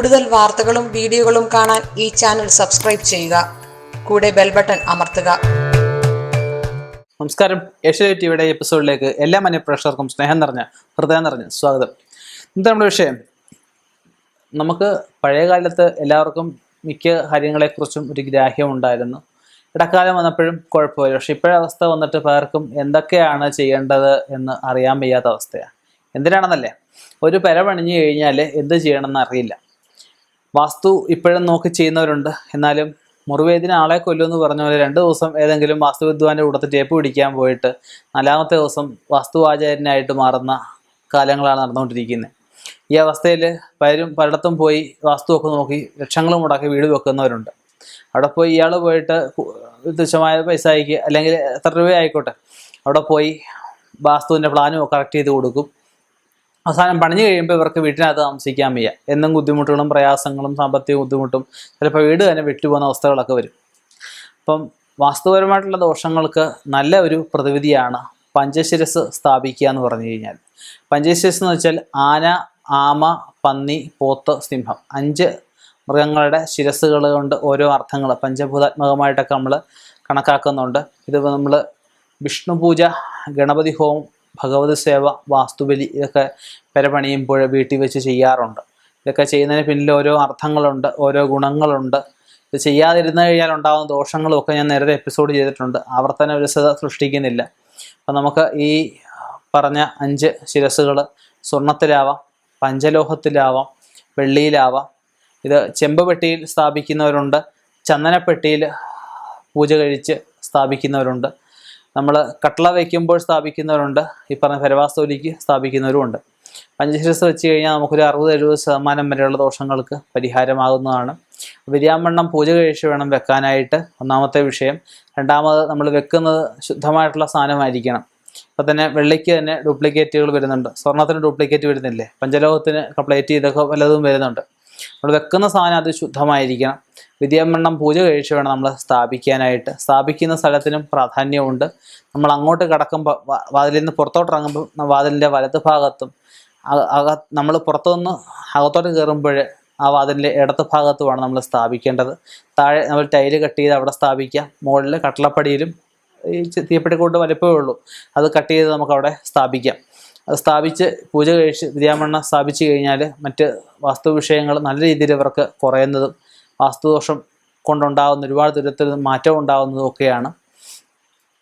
കൂടുതൽ വാർത്തകളും വീഡിയോകളും കാണാൻ ഈ ചാനൽ സബ്സ്ക്രൈബ് ചെയ്യുക. കൂടെ ബെൽ ബട്ടൺ അമർത്തുക. നമസ്കാരം. ഏഷ്യാനെറ്റ് ടിവിയുടെ എപ്പിസോഡിലേക്ക് എല്ലാ മനഃപ്രേക്ഷകർക്കും സ്നേഹം നിറഞ്ഞ ഹൃദയം നിറഞ്ഞ സ്വാഗതം. ഇന്നത്തെ നമ്മുടെ വിഷയം നമുക്ക് പഴയ കാലത്ത് എല്ലാവർക്കും മിക്ക കാര്യങ്ങളെക്കുറിച്ചും ഒരു ഗ്രാഹ്യം ഉണ്ടായിരുന്നു. ഇടക്കാലം വന്നപ്പോഴും കുഴപ്പമില്ല. പക്ഷെ ഇപ്പോഴത്തെ അവസ്ഥ വന്നിട്ട് പലർക്കും എന്തൊക്കെയാണ് ചെയ്യേണ്ടത് എന്ന് അറിയാൻ വയ്യാത്ത അവസ്ഥയാണ്. എന്തിനാണെന്നല്ലേ? ഒരു പെര പണിഞ്ഞു കഴിഞ്ഞാൽ എന്ത് ചെയ്യണമെന്ന് അറിയില്ല. വാസ്തു ഇപ്പോഴും നോക്കി ചെയ്യുന്നവരുണ്ട്. എന്നാലും മുറിവേദിന് ആളെ കൊല്ലുമെന്ന് പറഞ്ഞ പോലെ രണ്ട് ദിവസം ഏതെങ്കിലും വാസ്തുവിദ്വാന്റെ കൂടത്ത് ടേപ്പ് പിടിക്കാൻ പോയിട്ട് നാലാമത്തെ ദിവസം വാസ്തുവാചാര്യനായിട്ട് മാറുന്ന കാലങ്ങളാണ് നടന്നുകൊണ്ടിരിക്കുന്നത് ഈ അവസ്ഥയിൽ പലരും പലയിടത്തും പോയി വാസ്തുവൊക്കെ നോക്കി ലക്ഷങ്ങൾ മുടക്കി വീട് വെക്കുന്നവരുണ്ട്. അവിടെ പോയി ഇയാൾ പോയിട്ട് തുച്ഛമായ പൈസ അയക്കുക അല്ലെങ്കിൽ എത്ര രൂപ ആയിക്കോട്ടെ അവിടെ പോയി വാസ്തുവിന്റെ പ്ലാനും കറക്റ്റ് ചെയ്ത് കൊടുക്കും. അവസാനം പണിഞ്ഞു കഴിയുമ്പോൾ ഇവർക്ക് വീട്ടിനകത്ത് താമസിക്കാൻ വയ്യ. എന്നും ബുദ്ധിമുട്ടുകളും പ്രയാസങ്ങളും സാമ്പത്തിക ബുദ്ധിമുട്ടും ചിലപ്പോൾ വീട് തന്നെ വിട്ടുപോകുന്ന അവസ്ഥകളൊക്കെ വരും. അപ്പം വാസ്തുപരമായിട്ടുള്ള ദോഷങ്ങൾക്ക് നല്ല ഒരു പ്രതിവിധിയാണ് പഞ്ചശിരസ് സ്ഥാപിക്കുക എന്ന് പറഞ്ഞു കഴിഞ്ഞാൽ. പഞ്ചശിരസ് എന്ന് വെച്ചാൽ ആന ആമ പന്നി പോത്ത് സിംഹം. അഞ്ച് മൃഗങ്ങളുടെ ശിരസ്സുകൾ കൊണ്ട് ഓരോ അർത്ഥങ്ങൾ പഞ്ചഭൂതാത്മകമായിട്ടൊക്കെ നമ്മൾ കണക്കാക്കുന്നുണ്ട്. ഇത് നമ്മൾ വിഷ്ണു പൂജ ഗണപതി ഹോമം ഭഗവതി സേവ വാസ്തുബലി ഇതൊക്കെ പെരപണിയുമ്പോൾ വീട്ടിൽ വെച്ച് ചെയ്യാറുണ്ട്. ഇതൊക്കെ ചെയ്യുന്നതിന് പിന്നിൽ ഓരോ അർത്ഥങ്ങളുണ്ട് ഓരോ ഗുണങ്ങളുണ്ട്. ഇത് ചെയ്യാതിരുന്നു കഴിഞ്ഞാൽ ഉണ്ടാകുന്ന ദോഷങ്ങളും ഒക്കെ ഞാൻ നേരത്തെ എപ്പിസോഡ് ചെയ്തിട്ടുണ്ട്. ആവർത്തന വിരസത സൃഷ്ടിക്കുന്നില്ല. അപ്പം നമുക്ക് ഈ പറഞ്ഞ അഞ്ച് ശിരസുകൾ സ്വർണത്തിലാവാം പഞ്ചലോഹത്തിലാവാം വെള്ളിയിലാവാം. ഇത് ചെമ്പ് പെട്ടിയിൽ സ്ഥാപിക്കുന്നവരുണ്ട് ചന്ദനപ്പെട്ടിയിൽ പൂജ കഴിച്ച് സ്ഥാപിക്കുന്നവരുണ്ട്. നമ്മൾ കട്ടള വയ്ക്കുമ്പോൾ സ്ഥാപിക്കുന്നവരുണ്ട് ഈ പറഞ്ഞ ഫരവാസ്തോലിക്ക് സ്ഥാപിക്കുന്നവരുമുണ്ട്. പഞ്ചശിരസ് വെച്ച് കഴിഞ്ഞാൽ നമുക്കൊരു അറുപത് എഴുപത് ശതമാനം വരെയുള്ള ദോഷങ്ങൾക്ക് പരിഹാരമാകുന്നതാണ്. വിരിയാമണ്ണം പൂജ കഴിച്ച് വേണം വെക്കാനായിട്ട് ഒന്നാമത്തെ വിഷയം. രണ്ടാമത് നമ്മൾ വെക്കുന്നത് ശുദ്ധമായിട്ടുള്ള സാധനമായിരിക്കണം. അപ്പം തന്നെ വെള്ളിക്ക് തന്നെ ഡ്യൂപ്ലിക്കേറ്റുകൾ വരുന്നുണ്ട്. സ്വർണത്തിന് ഡ്യൂപ്ലിക്കേറ്റ് വരുന്നില്ലേ? പഞ്ചലോഹത്തിന് പ്ലേറ്റ് ചെയ്തൊക്കെ പലതും വരുന്നുണ്ട്. നമ്മൾ വെക്കുന്ന സാധനം അത് ശുദ്ധമായിരിക്കണം. വിദ്യാമണ്ണം പൂജ കഴിച്ച് വേണം നമ്മൾ സ്ഥാപിക്കാനായിട്ട്. സ്ഥാപിക്കുന്ന സ്ഥലത്തിനും പ്രാധാന്യമുണ്ട്. നമ്മൾ അങ്ങോട്ട് കടക്കുമ്പോൾ വാതിലിൽ നിന്ന് പുറത്തോട്ട് ഇറങ്ങുമ്പോൾ വാതിലിന്റെ വലത് ഭാഗത്തും അക- നമ്മൾ പുറത്തുനിന്ന് അകത്തോട്ട് കയറുമ്പോൾ ആ വാതിലിന്റെ ഇടത്ത് ഭാഗത്തുമാണ് നമ്മൾ സ്ഥാപിക്കേണ്ടത്. താഴെ നമ്മൾ ടൈൽ കട്ട് ചെയ്ത് അവിടെ സ്ഥാപിക്കാം. മുകളിൽ കട്ടളപ്പടിയിലും ഈ തീപ്പെട്ടിക്കൂട്ട് വലിപ്പമേ ഉള്ളൂ. അത് കട്ട് ചെയ്ത് നമുക്ക് അവിടെ സ്ഥാപിക്കാം. അത് സ്ഥാപിച്ച് പൂജ കഴിച്ച് വിദ്യാമണ്ണ സ്ഥാപിച്ചു കഴിഞ്ഞാൽ മറ്റ് വാസ്തു വിഷയങ്ങൾ നല്ല രീതിയിൽ ഇവർക്ക് കുറയുന്നതും വാസ്തുദോഷം കൊണ്ടുണ്ടാകുന്ന ഒരുപാട് ദുരിതത്തിൽ മാറ്റം ഉണ്ടാകുന്നതും ഒക്കെയാണ്.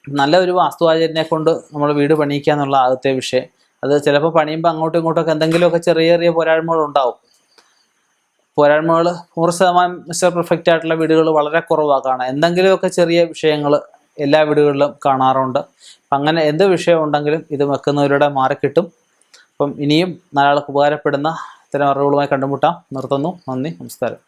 നല്ല ഒരു വാസ്തുവാചാര്യനെ കൊണ്ട് നമ്മൾ വീട് പണിയിക്കുക എന്നുള്ള ആദ്യത്തെ വിഷയം. അത് ചിലപ്പോൾ പണിയുമ്പോൾ അങ്ങോട്ടും ഇങ്ങോട്ടൊക്കെ എന്തെങ്കിലുമൊക്കെ ചെറിയ ചെറിയ പോരായ്മകൾ ഉണ്ടാവും. പോരായ്മകൾ നൂറ് ശതമാനം മിസ്റ്റർ പെർഫെക്റ്റ് ആയിട്ടുള്ള വീടുകൾ വളരെ കുറവാണ് കാണാം എന്തെങ്കിലുമൊക്കെ ചെറിയ വിഷയങ്ങൾ എല്ലാ വീടുകളിലും കാണാറുണ്ട്. അപ്പം അങ്ങനെ എന്ത് വിഷയം ഉണ്ടെങ്കിലും ഇത് വെക്കുന്നവരുടെ മാറി കിട്ടും. അപ്പം ഇനിയും നാലാൾക്ക് ഉപകാരപ്പെടുന്ന ഇത്തരം അറിവുകളുമായി കണ്ടുമുട്ടാം. നിർത്തുന്നു. നന്ദി. നമസ്കാരം.